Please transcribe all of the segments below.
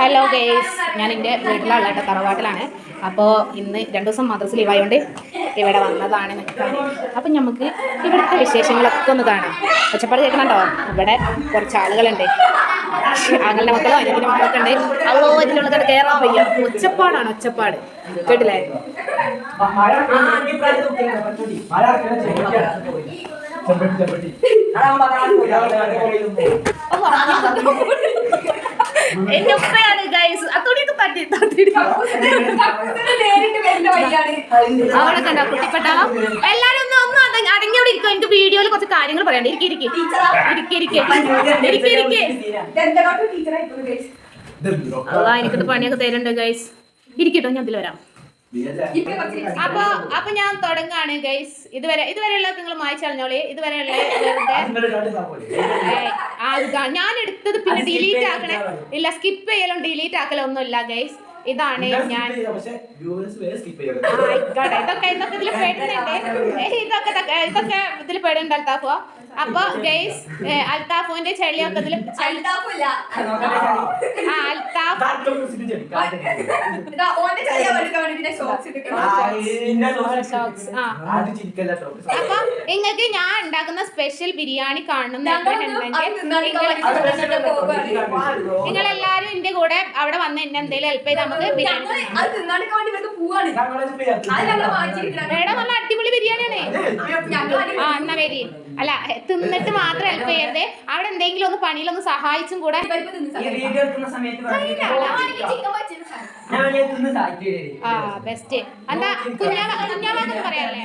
Hello guys ഞാൻ എന്റെ വീട്ടിലുള്ള കേട്ടോ തറവാട്ടിലാണ്. അപ്പോൾ ഇന്ന് രണ്ട് ദിവസം മദ്രസ് ലീവായതുകൊണ്ട് ഇവിടെ വന്നതാണ് അപ്പം നമുക്ക് ഇവിടുത്തെ വിശേഷങ്ങളൊക്കെ ഒന്ന് കാണാം. ഒച്ചപ്പാട് കേൾക്കണുണ്ടോ ഇവിടെ കുറച്ച് ആളുകളുണ്ട്. ആങ്ങളുടെ മക്കളോ അതിന്റെ മക്കളൊക്കെ ഉണ്ട്. അവളോ ഇതിലുള്ളത് കയറാൻ വയ്യ. ഒച്ചപ്പാടാണ് ഒച്ചപ്പാട്. കേട്ടില്ലേ? എന്റെ ഉപ്പയാണ് ഗൈസ് അതോടെയൊക്കെ തട്ടി അവിടെ കണ്ട കുട്ടിപ്പെട്ടാളോ എല്ലാരും ഒന്ന് ഒന്ന് അടങ്ങി അവിടെ ഇരിക്കും. എനിക്ക് വീഡിയോയിൽ കുറച്ച് കാര്യങ്ങൾ പറയണ്ട ഇരിക്കിരിക്കെ ഇരിക്കിരിക്കെ ഇരിക്കിരിക്കെ എനിക്കിത് പണിയൊക്കെ തരുന്നുണ്ട് ഗൈസ് ഇരിക്കട്ടോ ഞാൻ ഇതിൽ വരാം. അപ്പൊ അപ്പൊ ഞാൻ തുടങ്ങാണ് ഗൈസ് ഇതുവരെ ഇതുവരെയുള്ള നിങ്ങൾ മായിച്ചറിഞ്ഞോളി. ഇതുവരെയുള്ള. ഞാൻ എടുത്തത് പിന്നെ ഡിലീറ്റ് ആക്കണേ. ഇല്ല സ്കിപ്പ് ചെയ്യലും ഡിലീറ്റ് ആക്കലോ ഒന്നുമില്ല ഗൈസ് ഇതാണ് ഞാൻ ആയിക്കോട്ടെ. ഇതൊക്കെ ഇതൊക്കെ ഇതിൽ പെടുന്നുണ്ട്. ഇതൊക്കെ ഇതൊക്കെ ഇതിൽ പെടുന്നുണ്ട് അൽത്താഫോ അപ്പൊ ഗൈസ് അൽത്താഫുവിന്റെ ചെളിയൊക്കെ ഇതിൽ അപ്പൊ നിങ്ങൾക്ക് ഞാൻ ഉണ്ടാക്കുന്ന സ്പെഷ്യൽ ബിരിയാണി കാണുന്നുണ്ടെങ്കിൽ നിങ്ങൾ എല്ലാരും എന്റെ കൂടെ അവിടെ വന്ന് എന്നെ എന്തെങ്കിലും ഹെൽപ്പ് ചെയ്ത് നമുക്ക് ബിരിയാണി മേഡം നല്ല അടിപൊളി ബിരിയാണിയാണ്. ആ എന്നാ വരി. അല്ല തിന്നിട്ട് മാത്രം ഹെൽപ്പ് ചെയ്യരുത്. അവിടെ എന്തെങ്കിലും ഒന്ന് പണിയിലൊന്ന് സഹായിച്ചും കൂടെ. ആ ബെസ്റ്റ് എന്താ കുഞ്ഞാവ കുഞ്ഞാവെന്ന് പറയാല്ലേ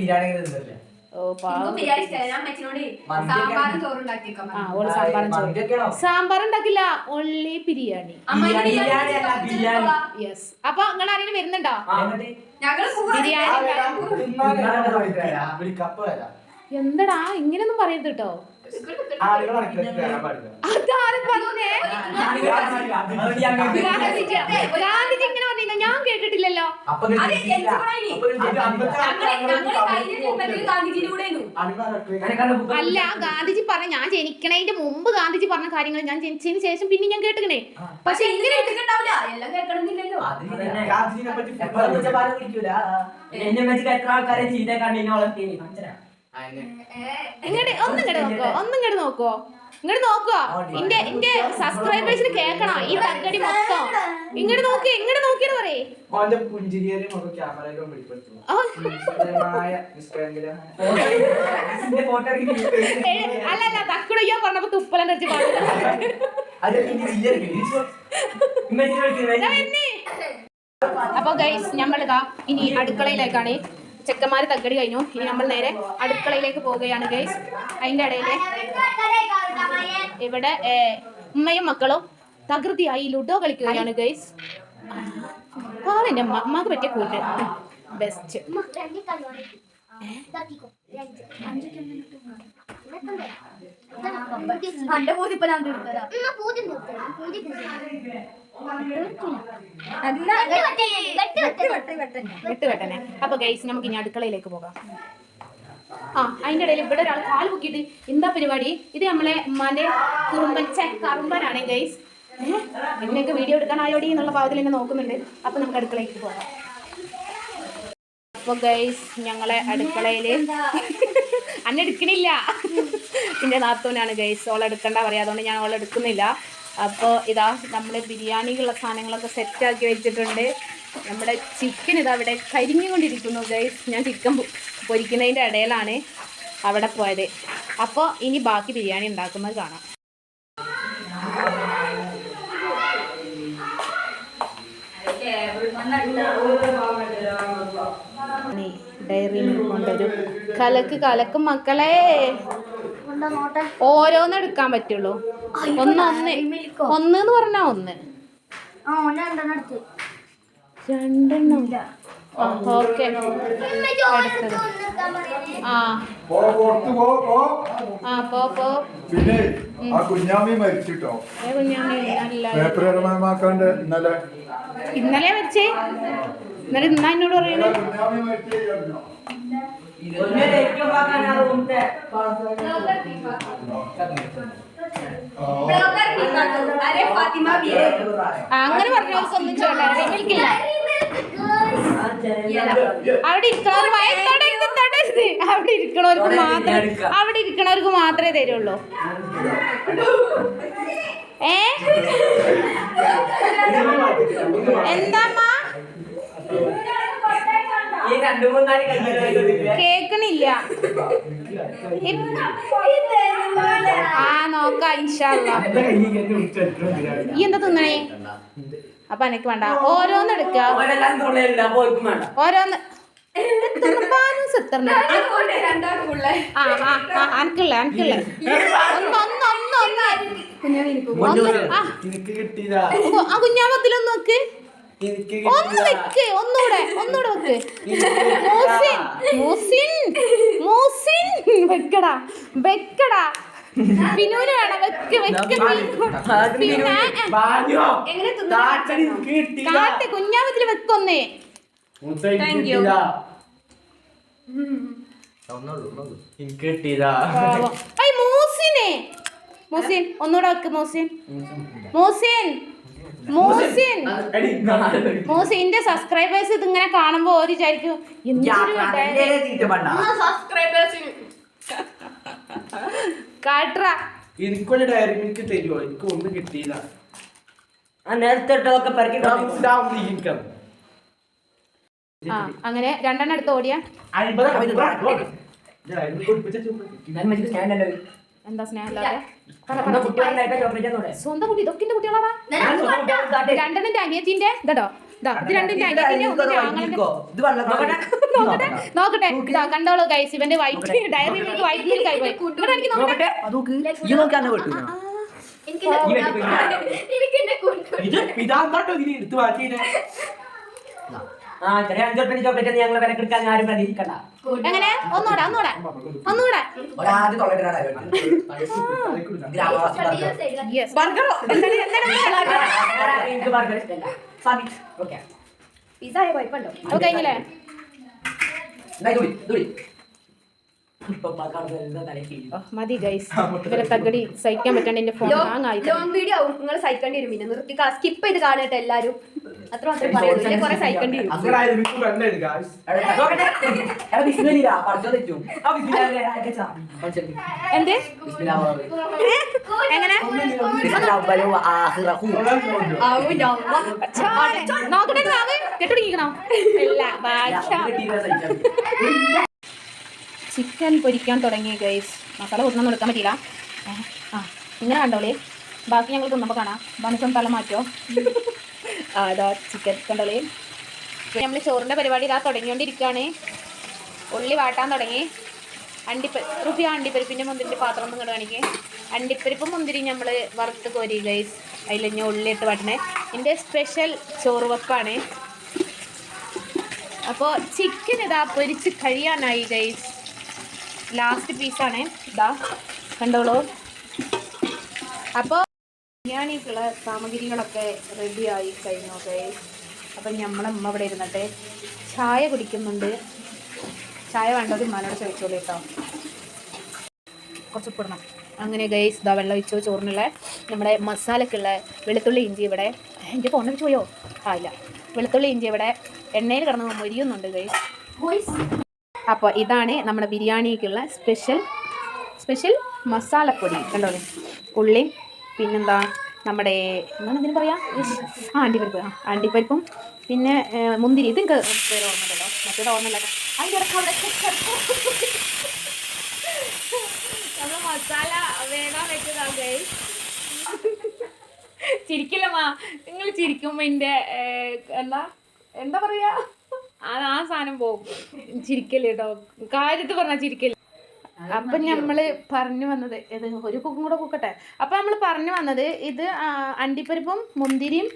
ബിരിയാണി സാമ്പാർ ഉണ്ടാക്കില്ല ഒള്ളി ബിരിയാണി. യെസ് അപ്പൊ നിങ്ങൾ ആരെങ്കിലും വരുന്നുണ്ടോ? ഞങ്ങൾ ബിരിയാണി എന്തടാ ഇങ്ങനെയൊന്നും പറയരുത് കേട്ടോ അതാരും പറഞ്ഞേ ഗാന്ധിജി ഗാന്ധിജി ഇങ്ങനെ പറഞ്ഞില്ല ഞാൻ കേട്ടിട്ടില്ലല്ലോ. അല്ല ഗാന്ധിജി പറഞ്ഞ ഞാൻ ജനിക്കണതിന്റെ മുമ്പ് ഗാന്ധിജി പറഞ്ഞ കാര്യങ്ങൾ ഞാൻ ജനിച്ചതിന് ശേഷം പിന്നെ ഞാൻ കേട്ടിക്കണേ. പക്ഷെ ഇങ്ങനെ എല്ലാം കേൾക്കണമെന്നില്ലല്ലോ. എന്നെ വെച്ചിട്ട് എത്ര ആൾക്കാരെ ചീത്ത മനസ്സിലാ ഇങ്ങോട്ട് ഒന്നും ഇങ്ങോട്ട് നോക്കോ ഒന്നും ഇങ്ങോട്ട് നോക്കോ. ഇങ്ങോട്ട് നോക്കോ. ഇന്റെ ഇന്റെ സബ്സ്ക്രൈബേഴ്സിന് കേക്കണം? ഈ തക്കടി മൊത്തം. ഇങ്ങോട്ട് നോക്കി ഇങ്ങോട്ട് നോക്കിയത് പറയേ. അല്ലല്ല അല്ല തക്കുടയ്യോ പറഞ്ഞപ്പോ തുപ്പലം ജില്ലയിലേക്ക് അപ്പൊ ഗൈസ് ഞമ്മളിതാ ഇനി അടുക്കളയിലേക്കാണ്. ചെക്കന്മാര് തകടി കഴിഞ്ഞു. ഇനി നമ്മൾ നേരെ അടുക്കളയിലേക്ക് പോവുകയാണ് ഗൈസ് അതിന്റെ ഇടയിൽ ഇവിടെ ഉമ്മയും മക്കളും തകൃതിയായി ലുഡോ കളിക്കുകയാണ് ഗൈസ് പാവന്റെ അമ്മയ്ക്ക് പറ്റിയ കൂട്ട്. ബെസ്റ്റ് പണ്ട് ഇപ്പൊ ഞാൻ വിട്ട് വെട്ടനെ. അപ്പൊ ഗൈസ് നമുക്ക് ഇനി അടുക്കളയിലേക്ക് പോകാം. ആ അതിന്റെ ഇടയിൽ ഇവിടെ ഒരാൾ കാൽ പൊക്കിയിട്ട് എന്താ പരിപാടി? ഇത് നമ്മളെ ഉമ്മാന്റെ കുറുമ്പൻ ചെ കറുമ്പനാണ് ഗൈസ് ഇതിനൊക്കെ വീഡിയോ എടുക്കാൻ ആയോടി എന്നുള്ള ഭാവത്തിൽ എന്നെ നോക്കുന്നുണ്ട്. അപ്പൊ നമുക്ക് അടുക്കളയിലേക്ക് പോകാം. അപ്പൊ ഗൈസ് ഞങ്ങളെ അടുക്കളയിൽ അന്നെടുക്കണില്ല എന്റെ നാത്തൂനാണ് ഗൈസ് ഓൾ എടുക്കണ്ട പറയാം. അതുകൊണ്ട് ഞാൻ ഓൾ എടുക്കുന്നില്ല അപ്പോൾ ഇതാ നമ്മൾ ബിരിയാണിക്കുള്ള സാധനങ്ങളൊക്കെ സെറ്റാക്കി വെച്ചിട്ടുണ്ട്. നമ്മുടെ ചിക്കൻ ഇതാ അവിടെ കരിഞ്ഞുകൊണ്ടിരിക്കുന്നു ഗൈസ് ഞാൻ ചിക്കൻ പൊരിക്കുന്നതിന്റെ ഇടയിലാണ് അവിടെ പോയത്. അപ്പോൾ ഇനി ബാക്കി ബിരിയാണി ഉണ്ടാക്കുന്നത് കാണാം. ഡയറി കൊണ്ടൊരു കലക്ക് കലക്കും മക്കളെ. ഓരോന്ന് എടുക്കാൻ പറ്റുള്ളൂ. ഒന്ന് ഒന്ന് ഒന്ന് എന്ന് പറഞ്ഞാ ഒന്ന്. രണ്ടെണ്ണം ഓക്കെ. ആ. ആ പോ പോ. പിന്നെ ആ കുഞ്ഞാമി മരിച്ചിട്ടോ? പേപ്പർ ഇടമാക്കാണ്ട് ഇന്നലെ. ഇന്നലെ മരിച്ചേ? ഇന്നലെ ഇന്നാ എന്നോട് പറയണേ? കുഞ്ഞാമി മരിച്ചു കഴിഞ്ഞോ അരെ ഫാത്തിമ ബിയെ ആ, അങ്ങനെ പറഞ്ഞവർക്കൊന്നും ചോദിക്കില്ല മിൽക്കില്ല അവിടെ ഇരിക്കണവർ ഇരിക്കണവർക്ക് മാത്രമേ അവിടെ ഇരിക്കണവർക്ക് മാത്രമേ തരുള്ളൂ. ഏ? എന്താമ്മാ ഈ രണ്ടു മൂന്നാൽ കല്യാണം കേക്കണില്ല. ആ നോക്കാം ഇൻഷാല്ലാ ഈ എന്താ തിന്നണേ? അപ്പൊ എനിക്ക് വേണ്ട. ഓരോന്ന് വേണ്ട. ഓരോന്ന്. അനക്കില്ല അനക്കില്ല ഒന്ന് ഒന്ന് ഒന്ന് ഒന്ന്. ഒന്ന് ആ. എനിക്ക് കിട്ടിയതാ. ഉവ്വ്, ആ കുഞ്ഞാമത്തിലൊന്ന് നോക്ക്. ഒന്ന് വെക്ക് ഒന്നൂടെ ഒന്നൂടെ വെക്ക്. മൂസിൻ മൂസിൻ മൂസിൻ. വെക്കടാ വെക്കടാ. പിന്നൂര് വേണം വെക്ക് വെക്ക് പിന്നു. കാട്ട് കുഞ്ഞാമത്തിൽ വെക്കൊന്നേ. മൂസിനെ. മൂസിൻ ഒന്നൂടെ വെക്ക് മൂസിൻ. മൂസിൻ. മൂസിൻ മൂസിന്റെ സബ്സ്ക്രൈബേഴ്സ് ഇതിങ്ങനെ കാണുമ്പോ ഓര് വിചാരിക്കും എനിക്കൊരു ഡയറി മിൽക്ക് തരുമോ എനിക്ക് ഒന്നും കിട്ടിയില്ല. നേരത്തെ പെരക്കി അങ്ങനെ രണ്ടെണ്ണം എടുത്ത് ഓടിയാ. എന്താ സ്നേഹം ഇല്ലാതെ? പറ, പറ. എന്താ കുട്ടികളുണ്ടായിട്ട് ചോക്ലേറ്റ് തന്നൂടെ സ്വന്തം കുട്ടി ഇതൊക്കെ കുട്ടികളാടാ? രണ്ടെണ്ണം എന്റെ അനിയത്തിന്റെ ഇതോ നോക്കട്ടെ ഇതാ കണ്ടോളൂ ഗൈസ് ഇവന്റെ white Dairy Milk white milk ആയി പോയി ഇവിടെ എനിക്ക് നോക്കട്ടെ. എനിക്ക് എനിക്ക് എന്റെ കൂട്ടുകാർ ഇത് ഇതാട്ടോ ഇതിന് എടുത്ത് മാറ്റിയില്ലേ ആ ചെറിയ അഞ്ചു റുപ്യ ചോക്ലേറ്റ് ഞങ്ങളെ വിലക്കെടുക്കാൻ ആരും പ്രതീക്ഷിക്കണ്ട എങ്ങനെ? ഒന്നൂടെ ഒന്നൂടെ ഒന്നൂടെ. ഒരാദ്യം എനിക്ക് ബർഗർ ഇഷ്ടമല്ല സാബി ഓക്കെ. പിസ്സ ആയ കുഴപ്പമുണ്ടോ? അത് കഴിഞ്ഞില്ലേ ഇപ്പൊ പക്കാർന്ന് തലയ്ക്ക് ഓ, മതി ഗൈസ് ഇവരെ തകടി സഹിക്കാൻ പറ്റാണ്ട് എന്റെ ഫോൺ ഹാങ് ആയി ലോങ് വീഡിയോ ആവും. നിങ്ങൾ സഹിക്കേണ്ടി വരും പിന്നെ. നിർത്തി സ്കിപ്പ് ചെയ്ത് കാണട്ടെ എല്ലാരും. അത്ര മാത്രം കുറെ സഹിക്കേണ്ടി വരും. എന്ത്? എങ്ങനെ? നോക്കട്ടെ നാവ് കെട്ടുപിടിക്കണോ ഇല്ല ഭാഷ ചിക്കൻ പൊരിക്കാൻ തുടങ്ങി ഗൈസ് മസാല ഒന്നും എടുക്കാൻ പറ്റിയില്ല. ഏ, ആ ഇങ്ങനെ കണ്ടോളി. ബാക്കി ഞങ്ങൾ തിന്നപ്പോൾ കാണാം. മനസ്സും തല മാറ്റോ ഇതാ ചിക്കൻ കണ്ടോളി. നമ്മൾ ചോറിന്റെ പരിപാടി ഇതാ തുടങ്ങിക്കൊണ്ടിരിക്കുകയാണ് ഉള്ളി വാട്ടാൻ തുടങ്ങി. അണ്ടിപ്പ റുഫിയ അണ്ടിപ്പരിപ്പിന്റെ മുന്തിരിന്റെ പാത്രം ഒന്ന് ഇങ്ങോട്ട് കാണിക്കേ. അണ്ടിപ്പരിപ്പും മുന്തിരി നമ്മൾ വറുത്ത് കോരി ഗൈസ് അതിൽ ഞാൻ ഉള്ളി ഇട്ട് വാട്ടണേ. എന്റെ സ്പെഷ്യൽ ചോറ് വെപ്പാണ്. അപ്പോൾ ചിക്കൻ ഇതാ പൊരിച്ച് കഴിയാനായി ഗൈസ് ലാസ്റ്റ് പീസാണ് ഇതാ കണ്ടോളൂ. അപ്പോൾ ബിരിയാണിക്കുള്ള സാമഗ്രികളൊക്കെ റെഡിയായി കഴിഞ്ഞു ഗൈസ് അപ്പം നമ്മളമ്മ ഇവിടെ ഇരുന്നിട്ട് ചായ കുടിക്കുന്നുണ്ട്. ചായ വേണ്ടത് ഉമ്മാനോട് ചോദിച്ചോളൂ കേട്ടോ. കുറച്ച് ഉപ്പിടണം. അങ്ങനെ ഗൈസ് ഇതാ വെള്ളം ഒഴിച്ചു ചോറിനുള്ള നമ്മുടെ മസാലക്കുള്ള വെളുത്തുള്ളി ഇഞ്ചി ഇവിടെ. എന്റെ ഫോണിൽ പോയോ? ആ ഇല്ല. വെളുത്തുള്ളി ഇഞ്ചി ഇവിടെ എണ്ണയിൽ കിടന്ന് മൊരിയുന്നുണ്ട് ഗൈസ് അപ്പോൾ ഇതാണ് നമ്മുടെ ബിരിയാണിക്കുള്ള സ്പെഷ്യൽ സ്പെഷ്യൽ മസാലപ്പൊടി. കണ്ടോ? ഉള്ളി പിന്നെന്താ നമ്മുടെ എന്താണ് ഇതിന് പറയാ? ആ അണ്ടിപ്പരിപ്പ് ആ അണ്ടിപ്പരിപ്പും പിന്നെ മുന്തിരി. ഇത് എനിക്ക് പേര് നമ്മൾ മസാല വേഗം വെച്ചതാ ഗൈസ്? ചിരിക്കില്ല മാ. നിങ്ങൾ ചിരിക്കുമ്പോൾ എന്റെ എന്താ എന്താ പറയാ? ആ ആ സാധനം പോകും ചിരിക്കൽ കേട്ടോ. കാര്യത്ത് പറഞ്ഞ ചിരിക്കൽ. അപ്പൊ നമ്മൾ പറഞ്ഞു വന്നത് ഇത് ഒരു കുക്കും കൂടെ കൂക്കട്ടെ. അപ്പൊ നമ്മൾ പറഞ്ഞു വന്നത് ഇത് അണ്ടിപ്പരിപ്പും മുന്തിരിയും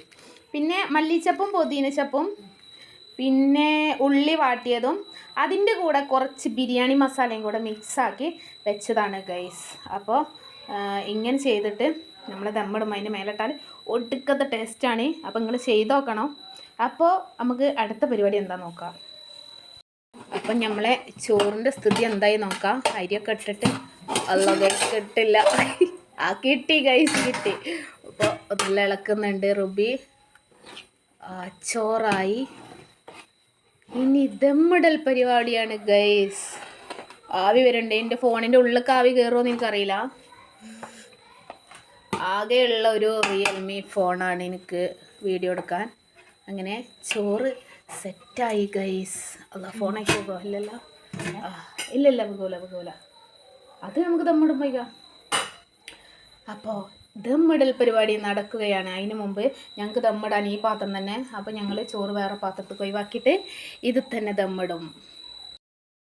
പിന്നെ മല്ലിച്ചപ്പും പുതിനച്ചപ്പും പിന്നെ ഉള്ളി വാട്ടിയതും അതിന്റെ കൂടെ കുറച്ച് ബിരിയാണി മസാലയും കൂടെ മിക്സാക്കി വെച്ചതാണ് ഗൈസ് അപ്പോൾ ഇങ്ങനെ ചെയ്തിട്ട് നമ്മൾ ദമ്മിടും. അതിന്റെ മേലിട്ടാൽ ഒടുക്കത്തെ ടേസ്റ്റാണ് അപ്പോൾ നിങ്ങൾ ചെയ്ത് നോക്കണം. അപ്പോൾ നമുക്ക് അടുത്ത പരിപാടി എന്താ നോക്കാം? അപ്പം നമ്മളെ ചോറിന്റെ സ്ഥിതി എന്തായി നോക്കാം? അരിയൊക്കെ ഇട്ടിട്ട് അല്ല ഗൈസ് കിട്ടില്ല ആ കിട്ടി ഗൈസ് കിട്ടി. അപ്പോൾ നല്ല ഇളക്കുന്നുണ്ട് റുബി. ചോറായി. ഇനി ദമ്മിടൽ പരിപാടിയാണ് ഗൈസ് ആവി വരുന്നുണ്ട് എന്റെ ഫോണിന്റെ ഉള്ളിലേക്ക് ആവി കയറുമോ എനിക്കറിയില്ല. ആകെയുള്ള ഒരു റിയൽമി ഫോണാണ് എനിക്ക് വീഡിയോ എടുക്കാൻ. അങ്ങനെ ചോറ് സെറ്റായി ഗൈസ് അല്ല ഫോണേക്ക് പോകുമോ ഇല്ലല്ലോ? ഇല്ലല്ല പോകൂല പോകൂല അത് നമുക്ക് ദമ്മിടുമ്പോഴേക്കാം അപ്പോൾ ദമ്മിടൽ പരിപാടി നടക്കുകയാണ്. അതിന് മുമ്പ് ഞങ്ങൾക്ക് ദമ്മിടാൻ ഈ പാത്രം തന്നെ. അപ്പോൾ ഞങ്ങൾ ചോറ് വേറെ പാത്രത്തിൽ ഒഴിവാക്കിയിട്ട് ഇത് തന്നെ ദമ്മിടും.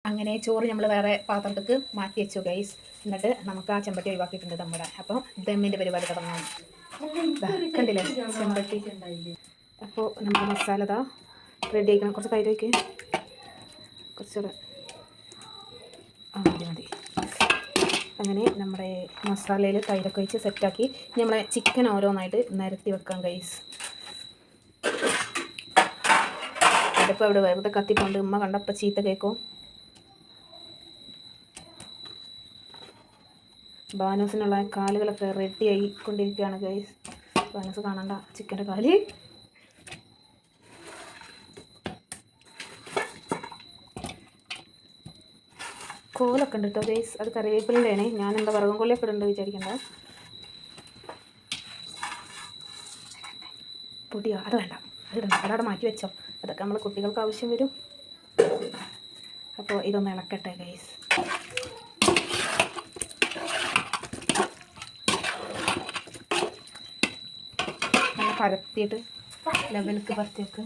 അങ്ങനെ ചോറ് നമ്മൾ വേറെ പാത്രത്തേക്ക് മാറ്റി വെച്ചു ഗൈസ് എന്നിട്ട് നമുക്ക് ആ ചെമ്പട്ടി ഒഴിവാക്കിയിട്ടുണ്ട് ദമ്മിടാൻ. അപ്പോൾ ദമ്മിന്റെ പരിപാടി തുടങ്ങാം. കണ്ടില്ലേ? ചെമ്പട്ടി. അപ്പോൾ നമ്മുടെ മസാല ഇതാ റെഡി ആക്കണം കുറച്ച് കയ്യിൽ വയ്ക്ക് കുറച്ചുകൂടെ ആ മതി മതി. അങ്ങനെ നമ്മുടെ മസാലയിൽ തൈരൊക്കെ വെച്ച് സെറ്റാക്കി നമ്മളെ ചിക്കൻ ഓരോന്നായിട്ട് നിരത്തി വെക്കാം കൈസ് അതിപ്പോൾ ഇവിടെ വെറുതെ കത്തിക്കൊണ്ട് ഉമ്മ കണ്ടപ്പോൾ ചീത്ത കേൾക്കും ബാനോസിനുള്ള കാലുകളൊക്കെ റെഡിയായി ആയിക്കൊണ്ടിരിക്കുകയാണ് ഗൈസ് ബാനോസ് കാണണ്ട ചിക്കന്റെ കാൽ. കോലൊക്കെ ഉണ്ട് കേട്ടോ. ഗൈസ് അത് കറിവേപ്പിലയാണ് ഞാൻ എന്താ വറുകം കൊള്ളിയൊക്കെ ഉണ്ട് വിചാരിക്കണ്ട. പൊടിയോ? അത് വേണ്ട. അത് അതവിടെ മാറ്റി വെച്ചോ. അതൊക്കെ നമ്മൾ കുട്ടികൾക്ക് ആവശ്യം വരും. അപ്പോൾ ഇതൊന്ന് ഇളക്കട്ടെ ഗൈസ് പരത്തിയിട്ട് ലെവലിക്ക് പരത്തിയൊക്കെ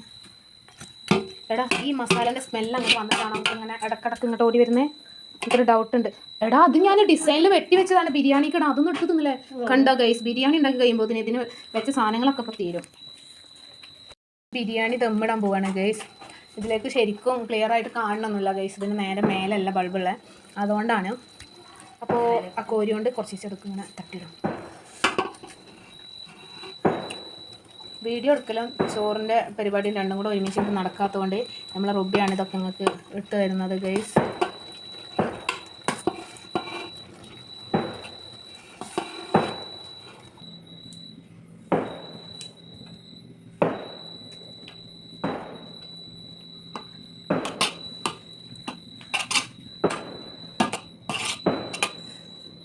എടാ ഈ മസാലേന്റെ സ്മെല്ല് അങ്ങോട്ട് വന്നിട്ടാണ് നമുക്ക് ഇങ്ങനെ ഇടക്കിടക്ക് ഇങ്ങോട്ട് ഓടി വരുന്നേ? എനിക്കൊരു ഡൗട്ട് ഉണ്ട്. എടാ അത് ഞാൻ ഡിസൈനിൽ വെട്ടി വെച്ചതാണ്. ബിരിയാണിക്ക് ഇടാം അതൊന്നും എടുത്തു തിന്നില്ലേ? കണ്ടോ ഗൈസ് ബിരിയാണി ഉണ്ടാക്കി കഴിയുമ്പോൾ ഇതിന് വെച്ച സാധനങ്ങളൊക്കെ ഇപ്പോൾ തീരും. ബിരിയാണി ദമ്മിടാൻ പോവാണ് ഗൈസ് ഇതിലേക്ക് ശരിക്കും ക്ലിയർ ആയിട്ട് കാണണമെന്നില്ല ഗൈസ് ഇതിന് നേരെ മേലല്ല ബൾബുള്ള. അതുകൊണ്ടാണ്. അപ്പോൾ ആ കോരി കൊണ്ട് കുറച്ച് ചെടുക്കും ഇങ്ങനെ തട്ടിടും. വീഡിയോ എടുക്കലും ചോറിന്റെ പരിപാടിയും രണ്ടും കൂടെ ഒരുമിച്ച് നടക്കാത്തതുകൊണ്ട് നമ്മളെ റൊബിയാണ് ഇതൊക്കെ നിങ്ങൾക്ക് ഇട്ട് തരുന്നത് ഗൈസ്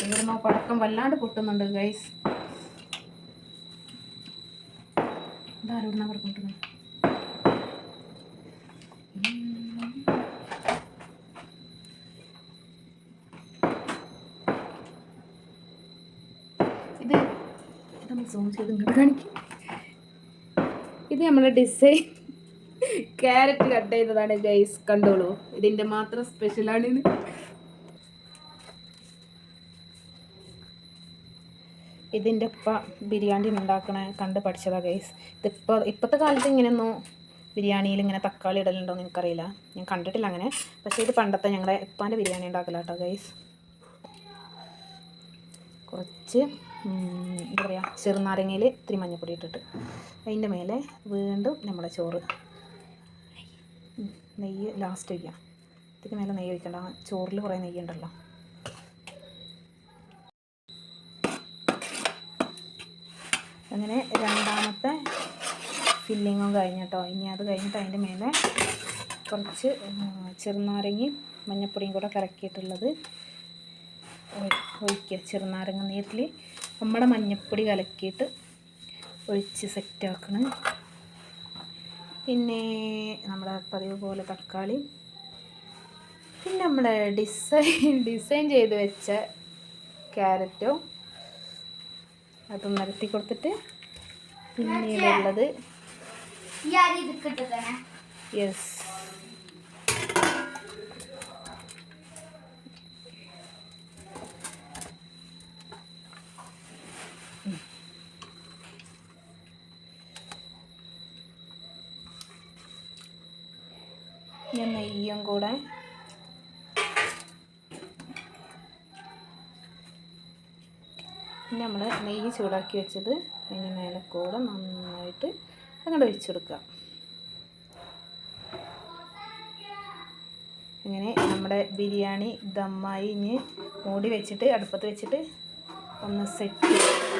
ഇവിടുന്ന് പടക്കം വല്ലാണ്ട് പൊട്ടുന്നുണ്ട് ഗൈസ് ഇത് ഇത് നമ്മളെ ഡിസൈൻ ക്യാരറ്റ് കട്ട് ചെയ്തതാണ് ഗൈസ് കണ്ടോളൂ. ഇതിന്റെ മാത്രം സ്പെഷ്യലാണ് ഇത് ഇതിന്റെ ഉപ്പ ബിരിയാണി ഉണ്ടാക്കണേ കണ്ട് പഠിച്ചതാണ് ഗൈസ് ഇതിപ്പോൾ ഇപ്പോഴത്തെ കാലത്ത് ഇങ്ങനെയൊന്നും ബിരിയാണിയിൽ ഇങ്ങനെ തക്കാളി ഇടലുണ്ടോ എന്ന് എനിക്കറിയില്ല. ഞാൻ കണ്ടിട്ടില്ല അങ്ങനെ. പക്ഷേ ഇത് പണ്ടത്തെ ഞങ്ങളുടെ ഇപ്പാന്റെ ബിരിയാണി ഉണ്ടാക്കില്ല കേട്ടോ ഗൈസ് കുറച്ച് എന്താ പറയുക ചെറുനാരങ്ങയിൽ ഇത്തിരി മഞ്ഞപ്പൊടി ഇട്ടിട്ട്. അതിന്റെ മേലെ വീണ്ടും നമ്മുടെ ചോറ്. നെയ്യ് ലാസ്റ്റ് വയ്ക്കാം ഇതിന് മേലെ നെയ്യ് വയ്ക്കണ്ട ആ ചോറിൽ കുറേ നെയ്യ് ഉണ്ടല്ലോ. അങ്ങനെ രണ്ടാമത്തെ ഫില്ലിങ്ങും കഴിഞ്ഞിട്ടോ. ഇനി അത് കഴിഞ്ഞിട്ട് അതിന്റെ മേലെ കുറച്ച് ചെറുനാരങ്ങയും മഞ്ഞപ്പൊടിയും കൂടെ കലക്കിയിട്ടുള്ളത് ഒഴി- ഒഴിക്കുക. ചെറുനാരങ്ങ നീരിൽ നമ്മുടെ മഞ്ഞപ്പൊടി കലക്കിയിട്ട് ഒഴിച്ച് സെറ്റ് ആക്കണം. പിന്നെ നമ്മുടെ പതിവ് പോലെ തക്കാളി പിന്നെ നമ്മുടെ ഡിസൈൻ ഡിസൈൻ ചെയ്ത് വെച്ച ക്യാരറ്റും അതും നിരത്തി കൊടുത്തിട്ട് പിന്നീടുള്ളത് യെസ് ഞാൻ നെയ്യും കൂടെ പിന്നെ നമ്മൾ നെയ്യ് ചൂടാക്കി വെച്ചത് അതിന് മേലെ കൂടെ നന്നായിട്ട് അങ്ങോട്ട് ഒഴിച്ചു കൊടുക്കുക. അങ്ങനെ നമ്മുടെ ബിരിയാണി ദമ്മായി ഇനി മൂടി വെച്ചിട്ട് അടുപ്പത്ത് വെച്ചിട്ട് ഒന്ന് സെറ്റ്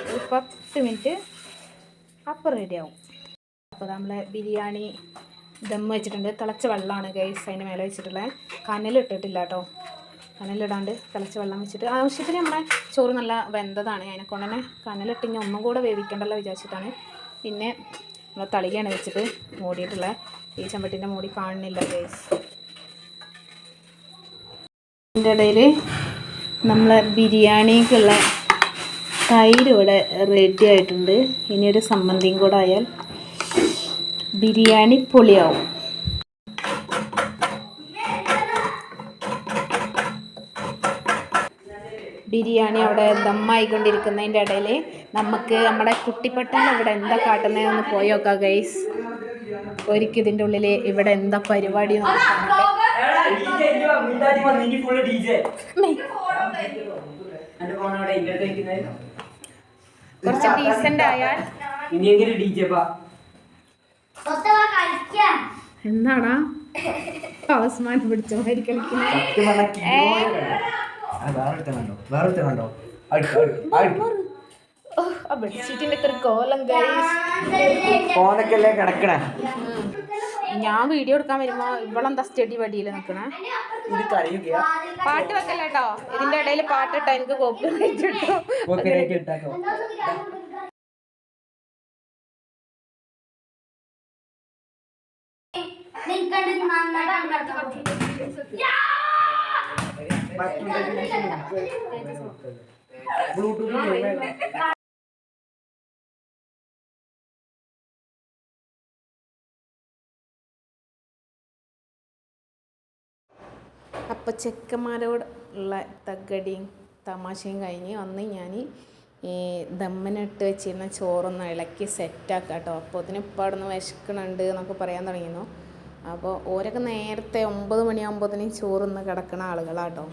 ഒരു പത്ത് മിനിറ്റ് അപ്പോൾ റെഡിയാവും അപ്പോൾ നമ്മളെ ബിരിയാണി ദം വെച്ചിട്ടുണ്ട്. തിളച്ച വെള്ളമാണ് ഗൈസ് അതിന്റെ മേലെ വെച്ചിട്ടുള്ളത് കനലിട്ടിട്ടില്ല കേട്ടോ. കനലിടാണ്ട് തിളച്ച് വെള്ളം വെച്ചിട്ട്. ആവശ്യത്തിന് നമ്മളെ ചോറ് നല്ല വെന്തതാണ്. അതിനെ കൊണ്ട് തന്നെ കനലിട്ട് ഇനി ഒന്നും കൂടെ വേവിക്കേണ്ടല്ലോ വിചാരിച്ചിട്ടാണ്. പിന്നെ നമ്മൾ തളികയാണ് വെച്ചിട്ട് മൂടിയിട്ടുള്ളത് ഈ ചെമ്പട്ടിന്റെ മൂടി കാണുന്നില്ല ഗൈസ് ഇതിന്റെ ഇടയിൽ നമ്മളെ ബിരിയാണിക്കുള്ള തൈര് ഇവിടെ റെഡി ആയിട്ടുണ്ട്. ഇനിയൊരു സമ്മന്തിയും കൂടെ ആയാൽ ബിരിയാണി പൊളിയാവും. ബിരിയാണി അവിടെ ദമ്മായിക്കൊണ്ടിരിക്കുന്നതിന്റെ ഇടയിൽ നമുക്ക് നമ്മുടെ കുട്ടിപ്പട്ടൻ ഇവിടെ എന്താ കാട്ടുന്നതെന്ന് പോയി നോക്കാം ഗൈസ് ഒരിക്കൽ ഇതിന്റെ ഉള്ളിൽ ഇവിടെ എന്താ പരിപാടി കുറച്ച് ഡീസന്റ് ആയാൽ എന്താണാ അവസ്മാനം പിടിച്ചോ കളിക്കുന്നത് വേറൊരുത്തൻ കണ്ടോ വേറൊരുത്തൻ. ബെഡ്ഷീറ്റിന്റെ കോലം കിടക്കണേ? ഞാൻ വീഡിയോ എടുക്കാൻ വരുമ്പോ ഇവളെന്താ സ്റ്റഡി വടിയിൽ നിൽക്കണേ ഇത് പാട്ട് വെക്കല്ലോ ഇതിന്റെ ഇടയിൽ പാട്ട് ഇട്ടാ. എനിക്ക് കോപ്പി കിട്ടോ കോപ്പിറൈറ്റ് അപ്പോൾ ചെക്കന്മാരോട് ഉള്ള തഗടിയും തമാശയും കഴിഞ്ഞ് വന്ന് ഞാൻ ഈ ദമ്മനിട്ട് വെച്ചിരുന്ന ചോറൊന്ന് ഇളക്കി സെറ്റാക്കാം കേട്ടോ അപ്പോൾ അതിന് ഇപ്പോൾ അവിടെ നിന്ന് വിശക്കണുണ്ട് എന്നൊക്കെ പറയാൻ തുടങ്ങിയിരുന്നു. അപ്പോൾ ഓരൊക്കെ നേരത്തെ ഒമ്പത് മണിയാകുമ്പോഴത്തേനും ചോറുന്ന് കിടക്കുന്ന ആളുകളാട്ടോ.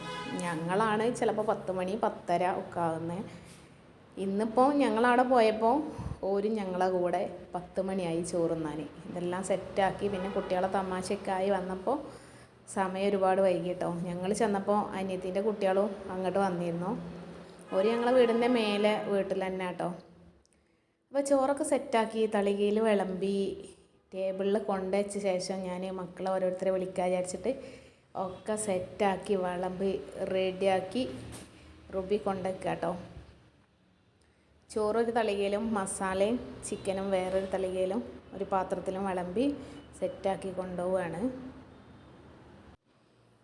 ഞങ്ങളാണ് ചിലപ്പോൾ പത്ത് മണി പത്തര ഒക്കെ ആകുന്നത് ഇന്നിപ്പോൾ ഞങ്ങളവിടെ പോയപ്പോൾ ഓരും ഞങ്ങളെ കൂടെ പത്ത് മണിയായി ചോറുന്നാൻ ഇതെല്ലാം സെറ്റാക്കി പിന്നെ കുട്ടികളെ തമാശയൊക്കെ ആയി വന്നപ്പോൾ സമയം ഒരുപാട് വൈകിട്ടോ. ഞങ്ങൾ ചെന്നപ്പോൾ അനിയത്തിന്റെ കുട്ടികളും അങ്ങോട്ട് വന്നിരുന്നു. ഒരു ഞങ്ങളെ വീടിന്റെ മേലെ വീട്ടിൽ തന്നെ കേട്ടോ അപ്പോൾ ചോറൊക്കെ സെറ്റാക്കി തളികയിൽ വിളമ്പി ടേബിളിൽ കൊണ്ടുവച്ച ശേഷം ഞാൻ മക്കളെ ഓരോരുത്തരെ വിളിക്കാൻ വിചാരിച്ചിട്ട് ഒക്കെ സെറ്റാക്കി വിളമ്പി റെഡിയാക്കി റുബി കൊണ്ടുവയ്ക്കുക കേട്ടോ ചോറൊരു തളികയിലും മസാലയും ചിക്കനും വേറൊരു തളികയിലും ഒരു പാത്രത്തിലും വിളമ്പി സെറ്റാക്കി കൊണ്ടുപോവുകയാണ്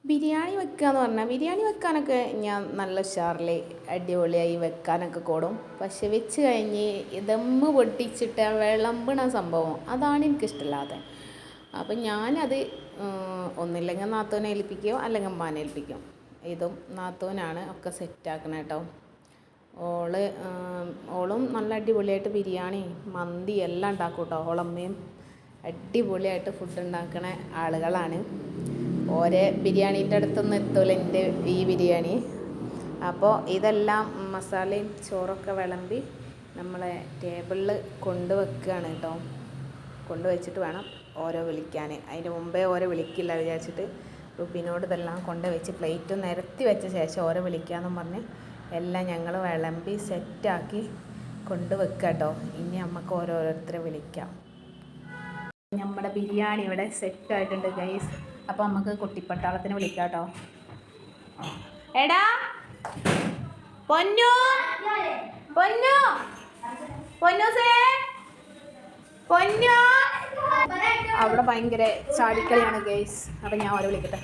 ബിരിയാണി വെക്കുക എന്ന് പറഞ്ഞാൽ ബിരിയാണി വെക്കാനൊക്കെ ഞാൻ നല്ല ഉഷാറിൽ അടിപൊളിയായി വെക്കാനൊക്കെ കൂടും. പക്ഷെ വെച്ച് കഴിഞ്ഞ് ദമ്മ് പൊട്ടിച്ചിട്ട് വിളമ്പണ സംഭവം അതാണ് എനിക്കിഷ്ടമില്ലാതെ അപ്പം ഞാനത് ഒന്നില്ലെങ്കിൽ നാത്തോനെ ഏൽപ്പിക്കുകയോ അല്ലെങ്കിൽ അമ്മാനെ ഏൽപ്പിക്കും. ഇതും നാത്തോനാണ് ഒക്കെ സെറ്റാക്കണം കേട്ടോ ഓൾ ഓളും നല്ല അടിപൊളിയായിട്ട് ബിരിയാണി മന്തി എല്ലാം ഉണ്ടാക്കും കേട്ടോ ഓളമ്മയും അടിപൊളിയായിട്ട് ഫുഡ് ഉണ്ടാക്കണ ആളുകളാണ്. ഓരോ ബിരിയാണീന്റെ അടുത്തൊന്നും എത്തൂല എന്റെ ഈ ബിരിയാണി. അപ്പോൾ ഇതെല്ലാം മസാലയും ചോറൊക്കെ വിളമ്പി നമ്മളെ ടേബിളിൽ കൊണ്ടുവെക്കുകയാണ് കേട്ടോ. കൊണ്ടുവച്ചിട്ട് വേണം ഓരോ വിളിക്കാൻ. അതിന് മുമ്പേ ഓരോ വിളിക്കില്ല വിചാരിച്ചിട്ട് റുബിനോട് ഇതെല്ലാം കൊണ്ടുവച്ച് പ്ലേറ്റ് നിരത്തി വെച്ച ശേഷം ഓരോ വിളിക്കാമെന്നും പറഞ്ഞ് എല്ലാം ഞങ്ങൾ വിളമ്പി സെറ്റാക്കി കൊണ്ടുവെക്കുക കേട്ടോ. ഇനി നമുക്ക് ഓരോരുത്തരെ വിളിക്കാം. നമ്മുടെ ബിരിയാണി ഇവിടെ സെറ്റായിട്ടുണ്ട് ഗൈസ് അപ്പോൾ നമുക്ക് കുട്ടിപ്പട്ടാളത്തിന് വിളിക്കാം കേട്ടോ എടാ പൊന്നു പൊന്നു പൊന്നൂസേ പൊന്നു. അവിടെ ഭയങ്കര ചാടിക്കളിയാണ് ഗേസ് അപ്പം ഞാൻ ഓരോ വിളിക്കട്ടെ.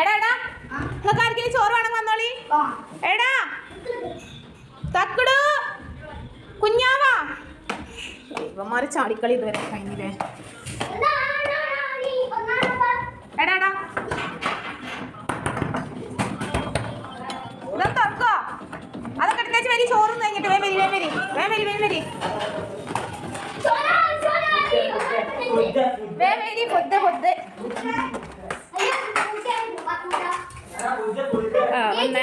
എടാ എടാ നിങ്ങൾക്ക് ആർക്കെങ്കിലും ചോറ് വേണം വന്നോളി. എടാ തക്കടു കുഞ്ഞാവാ. ഇവന്മാര് ചാടിക്കളി ഇതുവരെ കഴിഞ്ഞില്ലേ? എടാ എടാ. ഇതൊന്ന് തുറക്കോ അതൊക്കെ എടുത്തേച്ച് വരി ചോറും കഴിഞ്ഞിട്ട് വേം വരി വേം വരി. വേം വരി വേം വരി. വേ വരി ഫുഡ് ആ ഒന്ന്.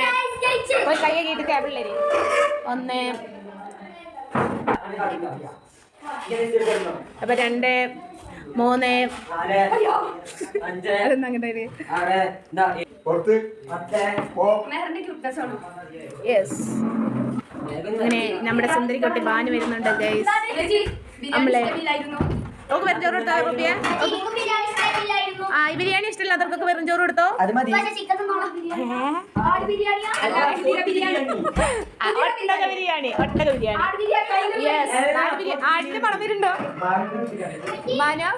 പോയി കൈ കീട്ട് ടേബിളിലേരി ഒന്ന്. അപ്പൊ രണ്ട്. മൂന്ന്. അഞ്ച് അതൊന്നും അങ്ങനെ നമ്മുടെ സുന്ദരി പുറത്ത് ബാനു യെസ് വരുന്നുണ്ട് ഗൈസ് നമ്മളെ ഓക്കെ കൊടുത്തോ റുബിയ ആ ഈ ബിരിയാണി ഇഷ്ടമില്ലാത്തവർക്കൊക്കെ വെറും ചോറ് കൊടുത്തോ? അത് മതി. ആ, ഒട്ടക ബിരിയാണി. ഒട്ടക ബിരിയാണി. ആടിന് പണം വരുന്നുണ്ടോ മാനോ?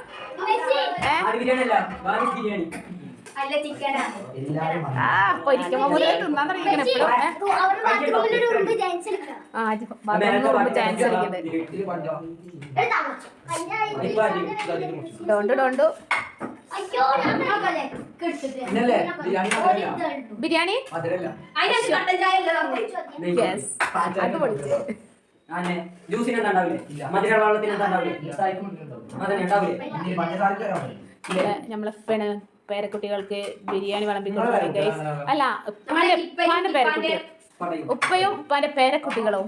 ആ. പൊരിക്കുമ്പോ മുതലേ തിന്നാൻ തുടങ്ങിയിരിക്കണം എപ്പോഴും. ആ ബാത്റൂമിൽ ചാൻസ് അടിക്കുന്നത് ഡോണ്ട് ഡോണ്ട്. ബിരിയാണി ജ്യൂസിന് ഉണ്ടാവില്ലേ മധുര വെള്ളത്തിന് ഉണ്ടാവില്ലേ നമ്മളെ പെണ് പേരക്കുട്ടികൾക്ക് ബിരിയാണി വിളമ്പി അല്ല ഉപ്പാന്റെ ഉപ്പാന്റെ പേരക്കുട്ടികൾ ഉപ്പയും ഉപ്പാന്റെ പേരക്കുട്ടികളും?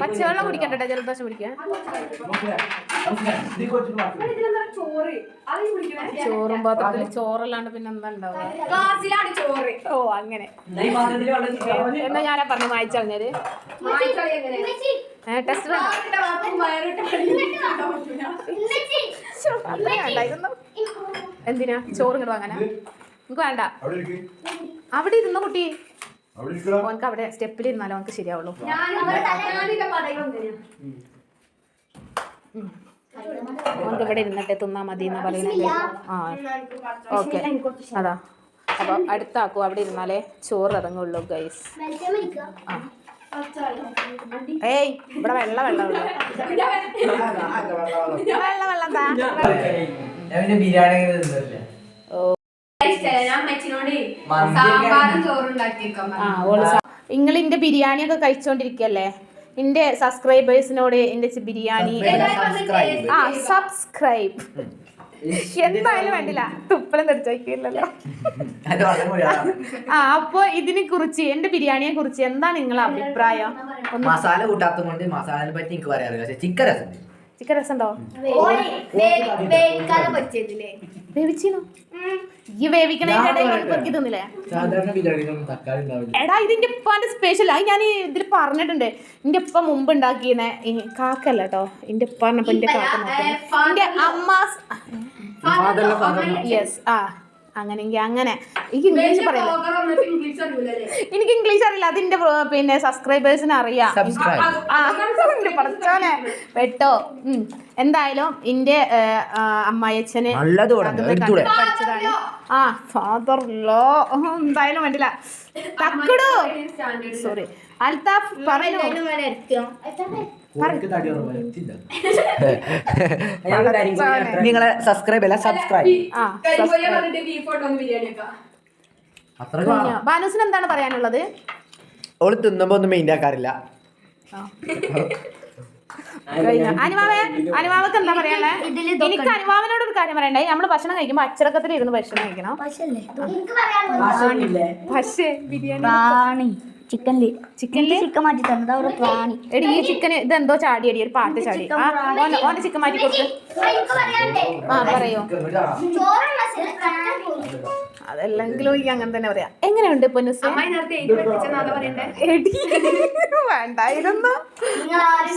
പച്ചവെള്ളം കുടിക്കട്ടെ ജലദോഷം കുടിക്കാൻ ഇതിലെന്താ ചോറ്? അത് കുടിക്കണേ. ചോറും പാത്രത്തിൽ ചോറല്ലാണ്ട് പിന്നെ എന്താ ഉണ്ടാവുക? ചോറ്. ഓ അങ്ങനെ. എന്നാ ഞാനാ പറഞ്ഞു വായിച്ചറിഞ്ഞത് ടെസ്റ്റ് എന്തിനാ? ചോറ് ഇങ്ങോട്ട് വാങ്ങാനാ? നമുക്ക് വേണ്ട. അവിടെ ഇരിക്ക്. അവിടെ ഇരുന്ന കുട്ടി. ഓനക്ക് അവിടെ സ്റ്റെപ്പിൽ ഇരുന്നാലോ ഓനക്ക് ശരിയാവുള്ളൂ ഓനക്ക് ഇവിടെ ഇരുന്നിട്ട് തിന്നാ മതി എന്നാ പറയുന്നത് ആ ഓക്കെ. അതാ. അപ്പൊ അടുത്താക്കും അവിടെ ഇരുന്നാലേ ചോറ് ഇറങ്ങുള്ളൂ ഗൈസ് ആ. ഏയ് ഇവിടെ വെള്ള വെള്ളം ഉള്ളു. വെള്ള വെള്ളം ബിരിയാണി അങ്ങനെ തിന്നില്ല ഞാൻ അമ്മച്ചിനോട് മന്തിയൊക്കെ സാമ്പാറും ചോറുണ്ടാക്കിയേക്കാൻ ആ ഓൾ നിങ്ങൾ ഇന്റെ ബിരിയാണി ഒക്കെ കഴിച്ചോണ്ടിരിക്കല്ലേ? എന്റെ സബ്സ്ക്രൈബേഴ്സിനോട് എന്റെ ബിരിയാണി സബ്സ്ക്രൈബ് ആ സബ്സ്ക്രൈബ് എന്തായാലും വേണ്ടില്ല. തുപ്പലം തെറിച്ചോക്കില്ലല്ലോ ആ അപ്പൊ ഇതിനെ കുറിച്ച് എന്റെ ബിരിയാണിയെ കുറിച്ച് എന്താ നിങ്ങളെ അഭിപ്രായം? മസാല കൂട്ടാത്തത് കൊണ്ട് മസാലയെ പറ്റി എനിക്ക് പറയാറില്ല. പക്ഷെ ചിക്കൻ രസമുണ്ട്. ചിക്കൻ രസമുണ്ടോ? വേവിച്ചീനോ? ഈ തിന്നില്ലേ? എടാ ഇതിന്റെ ഉപ്പാന്റെ സ്പെഷ്യൽ അത് ഞാൻ ഇതിൽ പറഞ്ഞിട്ടുണ്ട്. എന്റെ ഉപ്പ മുമ്പ് ഉണ്ടാക്കിയെ കാക്കല്ല കേട്ടോ എന്റെ ഉപ്പ പറഞ്ഞപ്പോ എന്റെ കാക്ക നോക്കുന്നത് എന്റെ അമ്മാസ് യെസ് ആ. അങ്ങനെങ്കി അങ്ങനെ. എനിക്ക് ഇംഗ്ലീഷ് പറയില്ല. ഇംഗ്ലീഷ് അറിയില്ലല്ലേ എനിക്ക് ഇംഗ്ലീഷ് അറിയില്ല. അതിന്റെ പിന്നെ സബ്സ്ക്രൈബേഴ്സിന് അറിയാം. പഠിച്ചോനെ വെട്ടോ ഉം. എന്തായാലും എന്റെ അമ്മായച്ഛന് പഠിച്ചതാണ്. ആ ഫാദർ ലോ എന്തായാലും വേണ്ടില്ല. തക്കടു. സോറി അൽത്താഫ് പറയൂ നിങ്ങളെ സബ്സ്ക്രൈബ് അല്ല സബ്സ്ക്രൈബ്. ബാനുസിന് എന്താണ് പറയാനുള്ളത്? ഓൾ തിന്നുമ്പോ ഒന്നും മെയിൻ ആക്കാറില്ല. കഴിഞ്ഞു. അനുമാവേ അനുമാവക്ക് എന്താ പറയാനുള്ളത് എനിക്ക് അനുമാവനോട് ഒരു കാര്യം പറയണ്ടേ? നമ്മൾ ഭക്ഷണം കഴിക്കുമ്പോ അച്ചടക്കത്തിൽ ഇരുന്ന് ഭക്ഷണം കഴിക്കണം. പക്ഷേ ബിരിയാണി ചിക്കനിൽ ചിക്കനിൽ ചിക്കൻ മാറ്റി തന്നത് അവിടെ പ്രാണി. എടി ഈ ചിക്കൻ ഇതെന്തോ ചാടിയടി ഒരു പാട്ട് ചാടി. ആ ഓനെ ഓനെ ചിക്കൻ മാറ്റി കൊടുക്ക്. ആ പറയോ? അതല്ലെങ്കിലും ഈ അങ്ങനെ തന്നെ പറയാ. എങ്ങനെയുണ്ട് പൊന്നുസ്? എടി വേണ്ടായിരുന്നു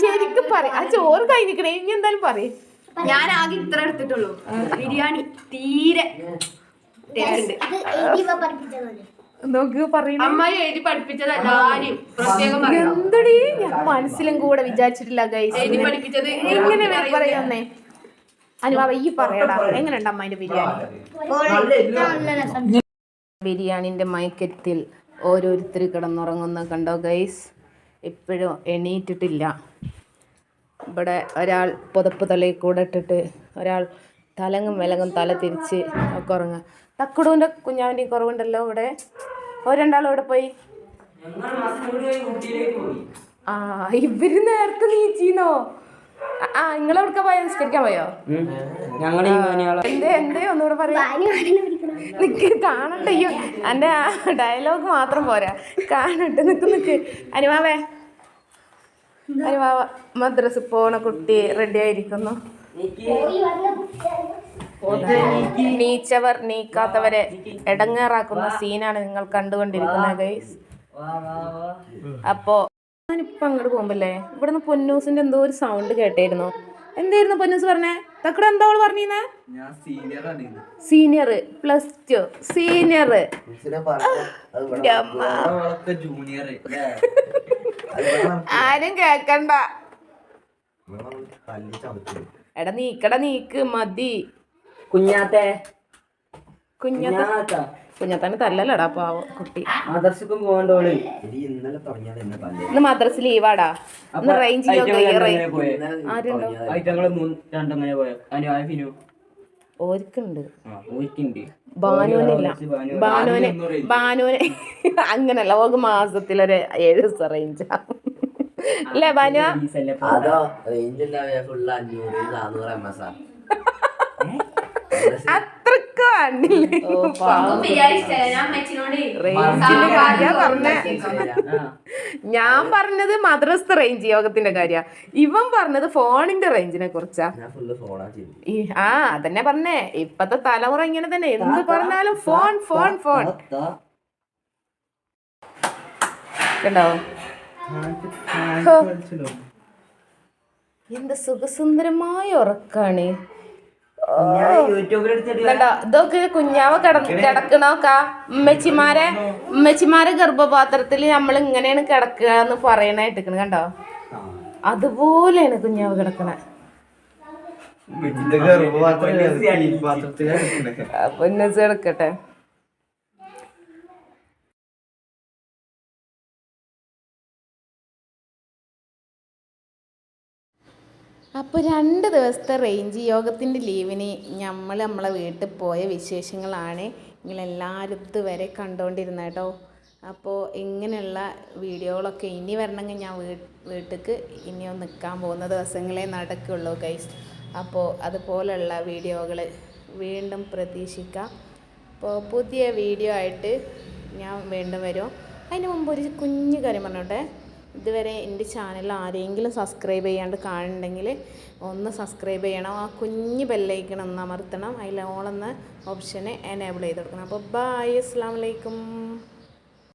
ശരിക്കും പറ ആ ചോറ് കഴിഞ്ഞിക്കണേ ഇനി എന്തായാലും പറയും. ഞാൻ ആകെ ഇത്ര എടുത്തിട്ടുള്ളൂ. ബിരിയാണി തീരെ ടേസ്റ്റ് നോക്ക് പറയുന്നു അമ്മായി എഴുതി പഠിപ്പിച്ചത് എല്ലാരും പ്രത്യേകം പറയണം. എന്തടി? ഞാൻ മനസ്സിലും കൂടെ വിചാരിച്ചിട്ടില്ല ഗൈസ് എഴുതി പഠിപ്പിച്ചത് എങ്ങനെ പറയുന്നേ? അനുവാവ ഈ പറയടാ. എങ്ങനെയുണ്ട് അമ്മേന്റെ ബിരിയാണി? ബിരിയാണിന്റെ മയക്കത്തിൽ ഓരോരുത്തർ കിടന്നുറങ്ങുന്ന കണ്ടോ ഗൈസ് ഇപ്പോഴും എണീറ്റിട്ടില്ല. ഇവിടെ ഒരാൾ പുതപ്പ് തലയിൽ കൂടെ ഇട്ടിട്ട് ഒരാൾ തലങ്ങും വിലങ്ങും തല തിരിച്ച് ഒക്കെ ഉറങ്ങുക. തക്കുടുവിന്റെ കുഞ്ഞാവിന്റെയും കുറവുണ്ടല്ലോ ഇവിടെ. ഓ രണ്ടാളും ഇവിടെ പോയി. ആ ഇവർ നേരത്തെ നീച്ചീന്നോ? ആ, ആ നിങ്ങളെവിടുക്ക പോയോ? നിസ്കരിക്കാൻ പോയോ? എന്തേ എന്തേ ഒന്നുകൂടെ പറയാ? നിക്ക് കാണട്ടെ. അയ്യോ എന്റെ ആ ഡയലോഗ് മാത്രം പോരാ. കാണട്ടെ നിക്ക് നിക്ക്. അനുമാവേ. അനുമാവ മദ്രസ് പോണ കുട്ടി റെഡി ആയിരിക്കുന്നു. നീച്ചവർ നീക്കാത്തവരെ ഇടങ്ങേറാക്കുന്ന സീനാണ് നിങ്ങൾ കണ്ടുകൊണ്ടിരിക്കുന്നത് ഗൈസ് അപ്പോ ഞാനിപ്പോ അങ്ങോട്ട് പോകുമ്പല്ലേ ഇവിടുന്ന് പൊന്നൂസിന്റെ എന്തോ ഒരു സൗണ്ട് കേട്ടായിരുന്നു. എന്തായിരുന്നു പൊന്നൂസ് പറഞ്ഞേ? തക്കട എന്താ അവൾ പറഞ്ഞീന്നേ ഞാൻ senior senior plus two senior മിസ്സിനെ പറഞ്ഞു അത് അമ്മ. വളർത്ത ജൂനിയർ ആരും കേക്കണ്ട. എടാ നീക്കട നീക്ക് മതി. കുഞ്ഞാത്തെ. കുഞ്ഞത്ത. കുഞ്ഞാത്ത. കുഞ്ഞാത്തന്നെ തല്ലല്ലടാ പാവ കുട്ടി. മദർസക്കും പോകണ്ടോൾ ഇന്നലെ ഇന്ന് മദ്രസ് ലീവാടാ. ഇന്ന് റേഞ്ച് ഓർക്കുണ്ട് ബാനോനെ. ബാനുവിന് അങ്ങനല്ല ഓക്ക് മാസത്തിലൊരു ഏഴ് ദിവസം റേഞ്ച് അല്ലേ ബാനു? അതോ റേഞ്ച് ഉണ്ടാവില്ല ഫുള്ള് അഞ്ഞൂറ് നാനൂറ് എം എസ് ആ. അത്രയ്ക്ക് വേണ്ടില്ലേ ഞാൻ പറഞ്ഞത് മദ്രസ് റേഞ്ച് യോഗത്തിന്റെ കാര്യ. ഇവൻ പറഞ്ഞത് ഫോണിന്റെ റേഞ്ചിനെ കുറിച്ചാ. ആ അതന്നെ പറഞ്ഞേ. ഇപ്പത്തെ തലമുറ ഇങ്ങനെ തന്നെ. എന്ത് പറഞ്ഞാലും ഫോൺ ഫോൺ ഫോൺ. കണ്ടോ? എന്ത് സുഖസുന്ദരമായ ഉറക്കാണ്. ഇതൊക്കെ കുഞ്ഞാവ കിട കിടക്കണോക്കാ? ഉമ്മച്ചിമാരെ ഉമ്മച്ചിമാരെ ഗർഭപാത്രത്തിൽ നമ്മൾ ഇങ്ങനെയാണ് കിടക്കുക എന്ന് പറയണായിട്ടിരിക്കണ് കണ്ടോ അതുപോലെയാണ് കുഞ്ഞാവ് കിടക്കണേ. അപ്പൊ എന്നെ കിടക്കട്ടെ. അപ്പോൾ രണ്ട് ദിവസത്തെ റേഞ്ച് യോഗത്തിന്റെ ലീവിന് നമ്മൾ നമ്മളെ വീട്ടിൽ പോയ വിശേഷങ്ങളാണ് നിങ്ങളെല്ലാവരും ഇതുവരെ കണ്ടുകൊണ്ടിരുന്നത് കേട്ടോ അപ്പോൾ ഇങ്ങനെയുള്ള വീഡിയോകളൊക്കെ ഇനി വരണമെങ്കിൽ ഞാൻ വീ വീട്ടിലേക്ക് ഇനിയും നിൽക്കാൻ പോകുന്ന ദിവസങ്ങളെ നടക്കുള്ളൂ ഗൈസ് അപ്പോൾ അതുപോലെയുള്ള വീഡിയോകൾ വീണ്ടും പ്രതീക്ഷിക്കാം. അപ്പോൾ പുതിയ വീഡിയോ ആയിട്ട് ഞാൻ വീണ്ടും വരും. അതിന് മുമ്പ് ഒരു കുഞ്ഞു കാര്യം പറഞ്ഞോട്ടെ? ഇതുവരെ എന്റെ ചാനൽ ആരെങ്കിലും സബ്സ്ക്രൈബ് ചെയ്യാണ്ട് കാണുന്നുണ്ടെങ്കിൽ ഒന്ന് സബ്സ്ക്രൈബ് ചെയ്യണം. ആ കുഞ്ഞ് ബെല്ലൈക്കൺ ഒന്ന് അമർത്തണം. അതിൽ ഓളെന്ന ഓപ്ഷനെ എനേബിൾ ചെയ്ത് കൊടുക്കണം. അപ്പോൾ ബായ് അസ്സാം വലൈക്കും